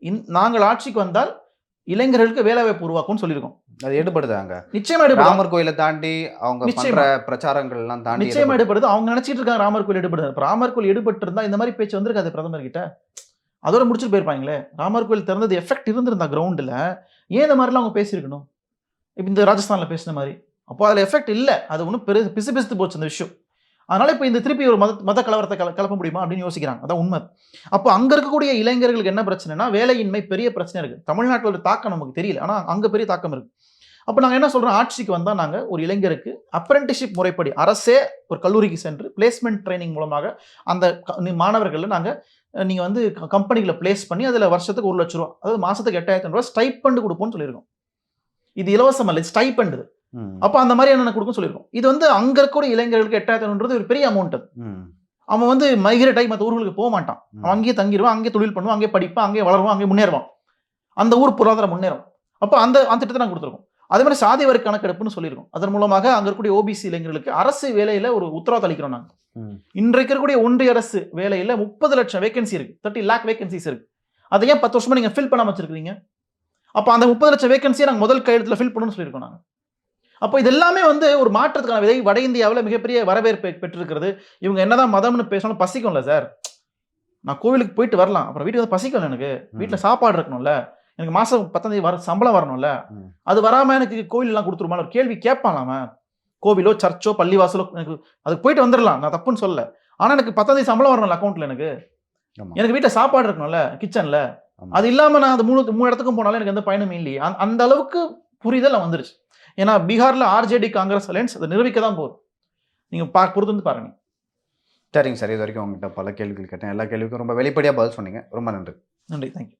[SPEAKER 2] இந்- நாங்கள் ஆட்சிக்கு வந்தால் இளைஞர்களுக்கு வேலைவாய்ப்பு உருவாக்கும்னு சொல்லியிருக்கோம்.
[SPEAKER 3] அது எடுபடுது அங்கே?
[SPEAKER 2] நிச்சயமா எடுபடும்
[SPEAKER 3] ராமர் கோயிலை தாண்டி அவங்க
[SPEAKER 2] நிச்சயமா.
[SPEAKER 3] பிரச்சாரங்கள் எல்லாம் தாண்டி
[SPEAKER 2] நிச்சயமா
[SPEAKER 3] எடுபடுது.
[SPEAKER 2] அவங்க நினைச்சிட்டு இருக்காங்க ராமர் கோயில் எடுபடுது. ராமர் கோயில் எடுபட்டு இருந்தா இந்த மாதிரி பேச்சு வந்திருக்காது பிரதமர் கிட்ட அதோட முடிச்சுட்டு போயிருப்பாங்களே. ராமர் கோயில் திறந்தது எஃபெக்ட் இருந்திருந்தா கிரவுண்டில் ஏன் இந்த மாதிரிலாம் அவங்க பேசியிருக்கணும்? இப்போ இந்த ராஜஸ்தானில் பேசின மாதிரி. அப்போ அதில் எஃபெக்ட் இல்லை. அது ஒன்றும் பெரு பிசு பிசுத்து போச்சு அந்த விஷயம். அதனால் இப்போ இந்த திருப்பி ஒரு மத மத கலவரத்தை கல கலப்ப முடியுமா அப்படின்னு யோசிக்கிறாங்க. அதான் உண்மை. அப்போ அங்கே இருக்கக்கூடிய இளைஞர்களுக்கு என்ன பிரச்சனைனா வேலையின்மை பெரிய பிரச்சனை இருக்குது தமிழ்நாட்டில் ஒரு தாக்கம் நமக்கு தெரியல. ஆனால் அங்கே பெரிய தாக்கம் இருக்குது அப்போ நாங்கள் என்ன சொல்கிறோம் ஆட்சிக்கு வந்தால் நாங்கள் ஒரு இளைஞருக்கு அப்ரெண்டிஷிப் முறைப்படி அரசே ஒரு கல்லூரிக்கு சென்று பிளேஸ்மெண்ட் ட்ரைனிங் மூலமாக அந்த மாணவர்களில் நாங்கள் மாணவர்களை நாங்க அஹ், நீங்க வந்து கம்பெனிகளை பிளேஸ் பண்ணி அதுல வருஷத்துக்கு ஒரு லட்ச ரூபா அதாவது மாசத்துக்கு எட்டாயிரத்தி ரூபாய் ஸ்டைப்பண்ட் கொடுப்போம்னு சொல்லியிருக்கோம். இது இலவசம் அல்ல ஸ்டைப்பண்ட். அப்போ அந்த மாதிரி என்ன கொடுக்கும் சொல்லியிருக்கோம். இது வந்து அங்க இருக்கக்கூடிய இளைஞர்களுக்கு எட்டாயிரத்தி ஒரு பெரிய அமௌண்ட். அவன் வந்து மைக்ரேட் ஆகி மற்ற ஊர்களுக்கு போக மாட்டான். அவன் அங்கேயே தங்கிடுவான் அங்கேயே தொழில் பண்ணுவான் அங்கேயே படிப்பான் அங்கேயே வளருவான் அங்கேயே முன்னேறுவான். அந்த ஊர் பொருளாதாரம் முன்னேறும். அப்போ அந்த அந்த திட்டத்தை நாங்கள் கொடுத்துருக்கோம். அதே மாதிரி சாதி வரி கணக்கெடுப்புன்னு சொல்லியிருக்கோம். அதன் மூலமாக அங்க இருக்கக்கூடிய ஓபிசி இளைஞர்களுக்கு அரசு வேலையில ஒரு உத்தரவாதம் அளிக்கிறோம் நாங்கள். இன்றைக்கு இருக்கக்கூடிய ஒன்றிய அரசு வேலையில முப்பது லட்சம் வேகன்சி இருக்கு. தேர்ட்டி லேக் வேகன்சிஸ் இருக்கு. அதை ஏன் பத்து வருஷமா நீங்க ஃபில் பண்ணாம வச்சிருக்கீங்க அப்போ அந்த முப்பது லட்சம் வேகன்சியை நாங்கள் முதல் கையெழுத்துல ஃபில் பண்ணணும்னு சொல்லியிருக்கோம் நாங்கள் அப்போ இது எல்லாமே வந்து ஒரு மாற்றத்துக்கான விதை. வட இந்தியாவில் மிகப்பெரிய வரவேற்பை பெற்றிருக்கிறது. இவங்க என்னதான் மதம்னு பேசினாலும் பசிக்கும்ல சார். நான் கோவிலுக்கு போயிட்டு வரலாம். அப்புறம் வீட்டுக்கு வந்து பசிக்கல எனக்கு. வீட்டில் சாப்பாடு இருக்கணும்ல. எனக்கு மாதம் பத்தாம் தேதி வர சம்பளம் வரணும்ல. அது வராமல் எனக்கு கோவிலெலாம் கொடுத்துருமா ஒரு கேள்வி கேட்பான் அவன் கோவிலோ சர்ச்சோ பள்ளிவாசலோ எனக்கு அதுக்கு போயிட்டு வந்துடலாம் நான் தப்புன்னு சொல்லல. ஆனால் எனக்கு பத்தாம் தேதி சம்பளம் வரணும்ல அக்கௌண்ட்டில் எனக்கு. எனக்கு வீட்டில் சாப்பாடு இருக்கணும்ல கிச்சனில். அது இல்லாமல் நான் அது மூணு மூணு இடத்துக்கும் போனாலும் எனக்கு எந்த பயனும் இல்லையே. அந்த- அந்த அளவுக்கு புரிதல் வந்துருச்சு. ஏன்னா பீகார்ல ஆர்ஜேடி காங்கிரஸ் அலையன்ஸ் அதை நிரூபிக்க தான் போகுது. நீங்கள் பா பொறுத்து வந்து பாருங்க.
[SPEAKER 3] சரிங்க சார். இது வரைக்கும் உங்ககிட்ட பல கேள்விகள் கேட்டேன். எல்லா கேள்விக்கும் ரொம்ப வெளிப்படையாக பதில் சொன்னீங்க. ரொம்ப நன்றி.
[SPEAKER 2] நன்றி. தேங்க்யூ